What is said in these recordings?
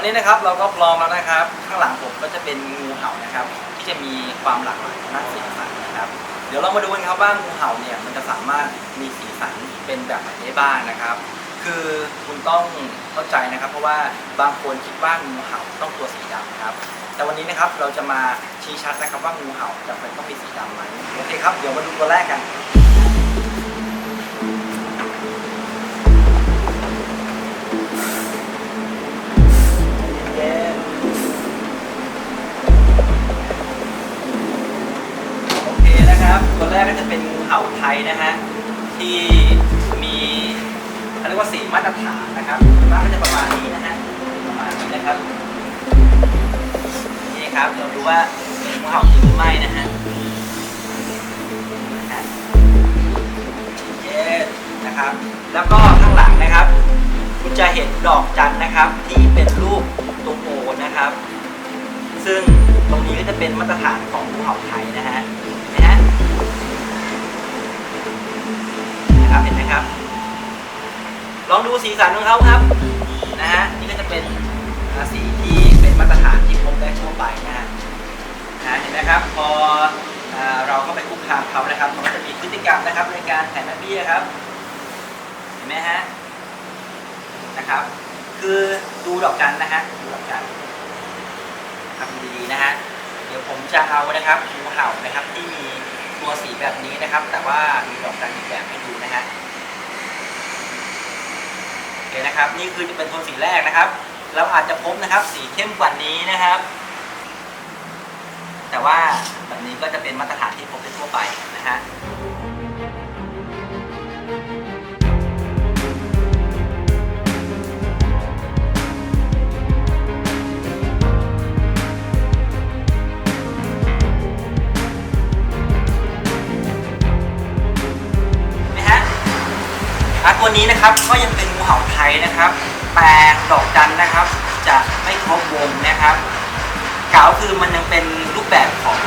อนนี้นะครับเราก็พร้อมแล้วนะครับ ข้างหลังผมก็จะเป็นงูเห่านะครับ ที่จะมีความหลากหลายทางด้านสีสันนะครับ เดี๋ยวเรามาดูกันครับว่างูเห่าเนี่ยมันจะสามารถมีสีสันเป็นแบบไหนได้บ้างนะครับ คือคุณต้องเข้าใจนะครับ เพราะว่าบางคนคิดว่างูเห่าต้องตัวสีดำครับ แต่วันนี้นะครับเราจะมาชี้ชัดนะครับว่างูเห่าจำเป็นต้องมีสีดำไหมโอเคครับเดี๋ยวมาดูตัวแรกกัน รับตัวแรกก็จะเป็นงูเห่าไทยนะฮะที่มีเขาเรียกว่าสีมาตรฐานนะครับมากก็จะประมาณนี้นะฮะประมาณนี้นะครับนี่ครับเราดูว่าเป็นงูเห่าจริงหรือไม่นะฮะนะฮะเย็นนะครับ แล้วก็ข้างหลังนะครับ สีสันของเขาครับนะฮะนี่ก็จะเป็นสีที่เป็นมาตรฐานที่พบได้ทั่วไปนะฮะเห็นไหมครับพออเราก็ไปคุกคามเขานะครับเขาจะมีพฤติกรรมนะครับในการแผ่แม่เบี้ยครับ เห็นไหมฮะนะครับ คือดูดอกจันนะฮะดูดอกจันทำดีๆนะฮะเดี๋ยวผมจะเอานะครับงูเห่านะครับที่มีตัวสีแบบนี้นะครับ แต่ว่ามีดอกจันอีกแบบให้ดูนะฮะ เคนะครับ นี่คือจะเป็นโทนสีแรกนะครับ เราอาจจะพบนะครับสีเข้มกว่านี้นะครับ แต่ว่าแบบนี้ก็จะเป็นมาตรฐานที่พบได้ทั่วไปนะฮะนะฮะตัวนี้นะครับก็ยังเป็น เห่าไทยนะครับแต่ดอกจันนะครับ จะไม่ครบวงนะครับกล่าวคือมันยังเป็นรูปแบบของ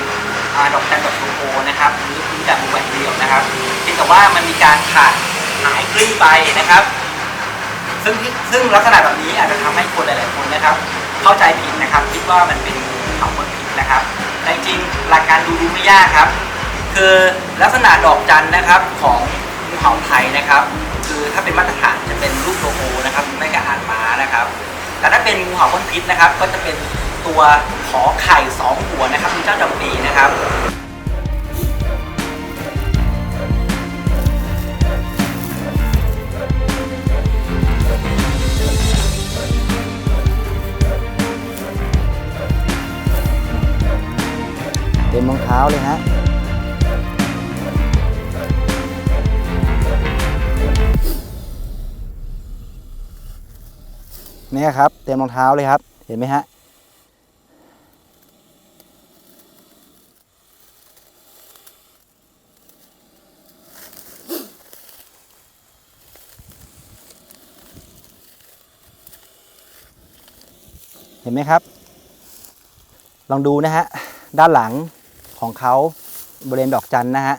อดอกจันดอกโทโกนะครับหรือรูปแบบวงแหวนเดียวนะครับเพียงแต่ว่ามันมีการขาดหายกลิ้งไปนะครับ ซึ่งซึ่งลักษณะแบบนี้อาจจะทำให้คนหลาย ๆ คนนะครับ เข้าใจผิดนะครับ คิดว่ามันเป็นงูเห่าคนผิดนะครับแต่จริงหลักการดูดูไม่ยากครับ คือลักษณะดอกจันนะครับของงูเห่าไทยนะครับ คือถ้าเป็นมาตรฐาน เป็นรูปตัวโอนะครับไม่กับอ่านม้านะครับแต่ถ้าเป็นงูเห่าพ่นพิษนะครับ ก็จะเป็นตัวขอไข่สองหัวนะครับคือเจ้าจำปีนะครับ เนี่ยครับ เต็มรองเท้าเลยครับ เห็นไหมฮะเห็นไหมครับ ลองดูนะฮะ ด้านหลังของเขาบริเวณดอกจันนะฮะ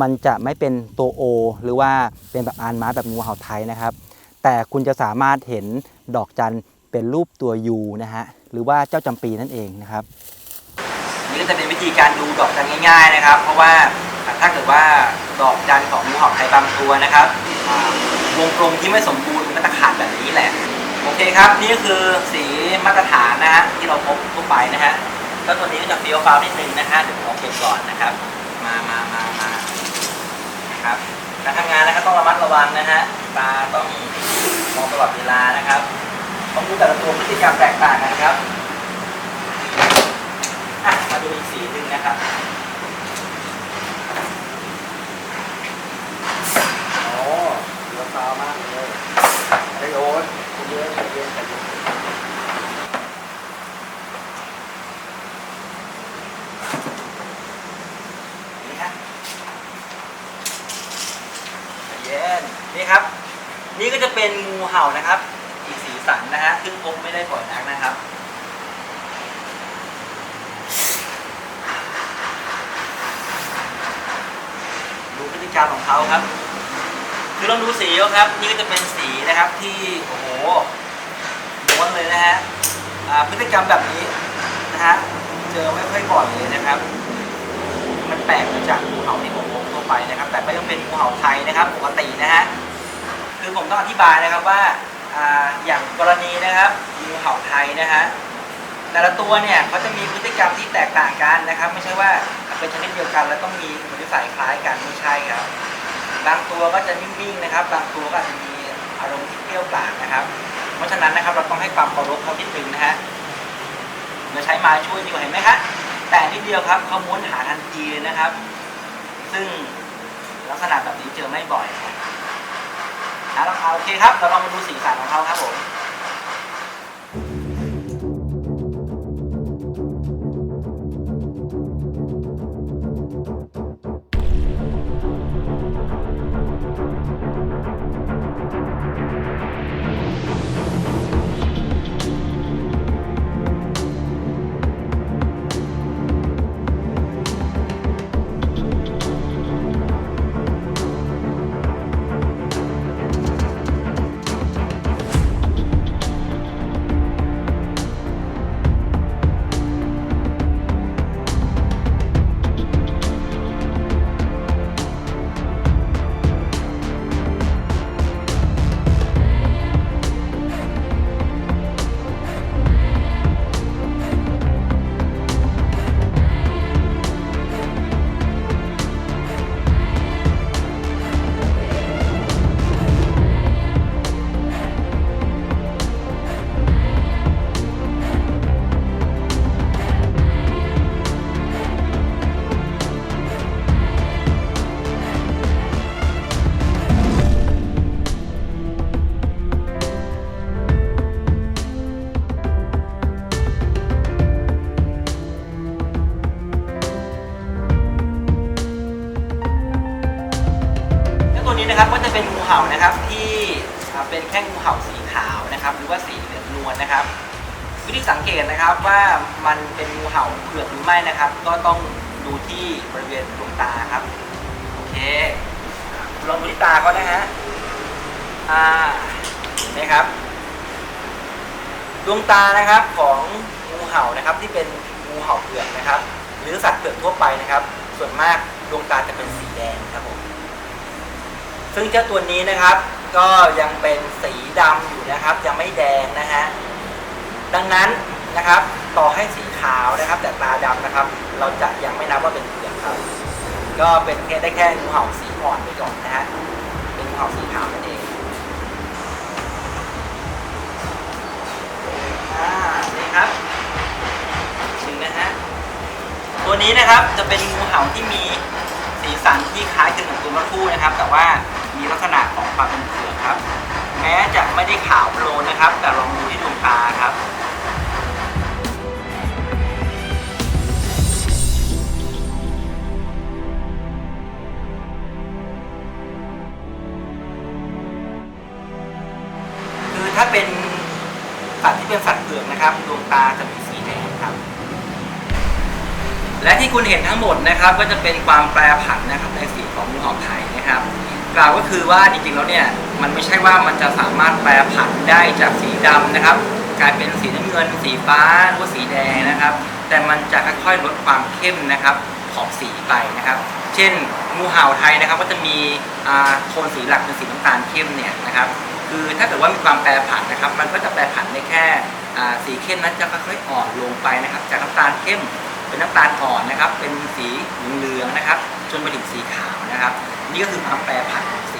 มันจะไม่เป็นตัวโอ หรือว่าเป็นแบบอานม้าแบบงูเห่าไทยนะครับ แต่คุณจะสามารถเห็นดอกจันเป็นรูปตัวยูนะฮะหรือว่าเจ้าจำปีนั่นเองนะครับนี่ก็จะเป็นวิธีการดูดอกจันง่าย ๆนะครับ เพราะว่าถ้าเกิดว่าดอกจันของงูห่าไทยบางตัวนะครับวงกลมที่ไม่สมบูรณ์มันก็จะขาดแบบนี้แหละโอเคครับนี่ก็คือสีมาตรฐานนะฮะที่เราพบทั่วไปนะฮะก็ตัวนี้ก็จะเฟี้ยวฟ้าวนิดนึงนะฮะเดี๋ยวผมเอาเก็บก่อนนะครับ มามามามานะครับ การทำงานนะครับต้องระมัดระวังนะฮะตาต้องมองตลอดเวลานะครับต้องดูแต่ละตัวพฤติกรรมแตกต่างกันครับอะมาดูอีกสีหนึ่งนะครับ โอ้เยอะฟ้าวมากเลยไอโอ๊ตเยอะใจเย็นใจเย็นนี่ฮะใจเย็นนี่ครับ นี่ก็จะ ข่านะครับ อีกสีสันนะฮะซึ่งพบไม่ได้บ่อยนักนะครับดูพฤติกรรมของเขาครับ คือลองดูสีครับ นี่ก็จะเป็นสีนะครับที่โอ้โหม้วนเลยนะฮะพฤติกรรมแบบนี้นะฮะเจอไม่ค่อยบ่อยเลยนะครับ มันแปลกจากงูเห่าที่ผมพบทั่วไปนะครับ แต่ก็ยังเป็นงูเห่าไทยนะครับ ปกตินะฮะ คือผมต้องอธิบายนะครับว่าอย่างกรณีนะครับงูเห่าไทยนะฮะแต่ละตัวเนี่ยเขาจะมีพฤติกรรมที่แตกต่างกันนะครับ ไม่ใช่ว่าเป็นชนิดเดียวกัน แล้วต้องมีอุปนิสัยคล้ายกันไม่ใช่ครับ บางตัวก็จะนิ่งๆนะครับ บางตัวก็อาจจะมีอารมณ์ที่เปรี้ยวกราดนะครับ เพราะฉะนั้นนะครับเราต้องให้ความเคารพเขานิดนึงนะฮะเราใช้ไม้ช่วยดีกว่าเห็นไหมครับแต่นิดเดียวครับเขาม้วนหาทันทีเลยนะครับ ซึ่งลักษณะแบบนี้เจอไม่บ่อยครับ อะเราเอาโอเคครับเราลองมาดูสีสันของเขาครับผม เป็นงูเห่านะครับที่เป็นแค่งูเห่าสีขาวนะครับ หรือว่าสีเหลืองนวลนะครับ วิธีสังเกตนะครับว่ามันเป็นงูเห่าเผือกหรือไม่นะครับ ก็ต้องดูที่บริเวณดวงตาครับโอเคลองดูที่ตาเขานะฮะอ่าเห็นไหมครับ ดวงตานะครับของงูเห่านะครับที่เป็นงูเห่าเผือกนะครับ หรือสัตว์เผือกทั่วไปนะครับ ส่วนมากดวงตาจะเป็นสีแดงครับผม ซึ่งเจ้าตัวนี้นะครับ ก็ยังเป็นสีดำอยู่นะครับยังไม่แดงนะฮะดังนั้นนะครับ ต่อให้สีขาวนะครับ แต่ตาดำนะครับ เราจะยังไม่นับว่าเป็นเผือกครับ ก็เป็นแค่ได้แค่งูเห่าสีอ่อนไปก่อนนะฮะเป็นงูเห่าสีขาวนั่นเองอ่านี่ครับหนึ่งนะฮะตัวนี้นะครับจะเป็นงูเห่าที่มี สีสันที่คล้ายคลึงกับตัวเมื่อคู่นะครับ แต่ว่ามีลักษณะของความเป็นเผือกครับ แม้จะไม่ได้ขาวโพลนนะครับ แต่ลองดูที่ดวงตาครับคือถ้าเป็นสัตว์ที่เป็นสัตว์เผือกนะครับดวงตาจะมีสีแดงครับ และที่คุณเห็นทั้งหมดนะครับก็จะเป็นความแปรผันนะครับในสีของงูเห่าไทยนะครับ กล่าวก็คือว่าจริงๆแล้วเนี่ยมันไม่ใช่ว่ามันจะสามารถแปรผันได้จากสีดำนะครับ กลายเป็นสีน้ำเงิน สีฟ้าหรือสีแดงนะครับ แต่มันจะค่อยๆลดความเข้มนะครับของสีไปนะครับ เช่นงูเห่าไทยนะครับ ก็จะมีโทนสีหลักเป็นสีน้ำตาลเข้มเนี่ยนะครับคือถ้าเกิดว่ามีความแปรผันนะครับ มันก็จะแปรผันได้แค่สีเข้มนั้นจะค่อยๆอ่อนลงไปนะครับ จากน้ำตาลเข้ม เป็นน้ำตาลอ่อนนะครับ เป็นสีเหลืองๆนะครับ จนไปถึงสีขาวนะครับ นี่ก็คือความแปรผันของส